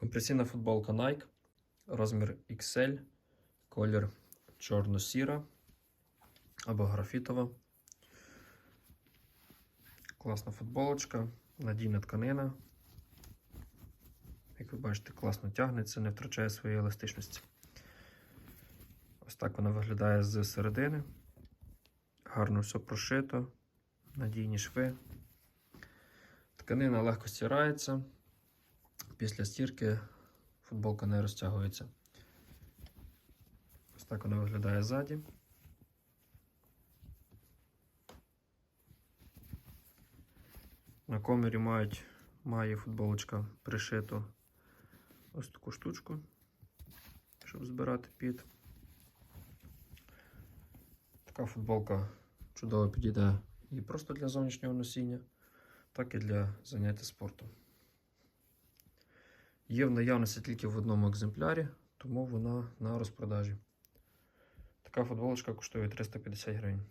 Компресійна футболка Nike, розмір XL, колір чорно-сіра або графітова. Класна футболочка, надійна тканина. Як ви бачите, класно тягнеться, не втрачає своєї еластичності. Ось так вона виглядає з середини. Гарно все прошито, надійні шви. Тканина легко стирається. Після стірки футболка не розтягується. Ось так вона виглядає ззаді. На комірі мають, має футболочка пришиту ось таку штучку, щоб збирати під. Така футболка чудово підійде і просто для зовнішнього носіння, так і для заняття спортом. Є в наявності тільки в одному екземплярі, тому вона на розпродажі. Така футболочка коштує 350 гривень.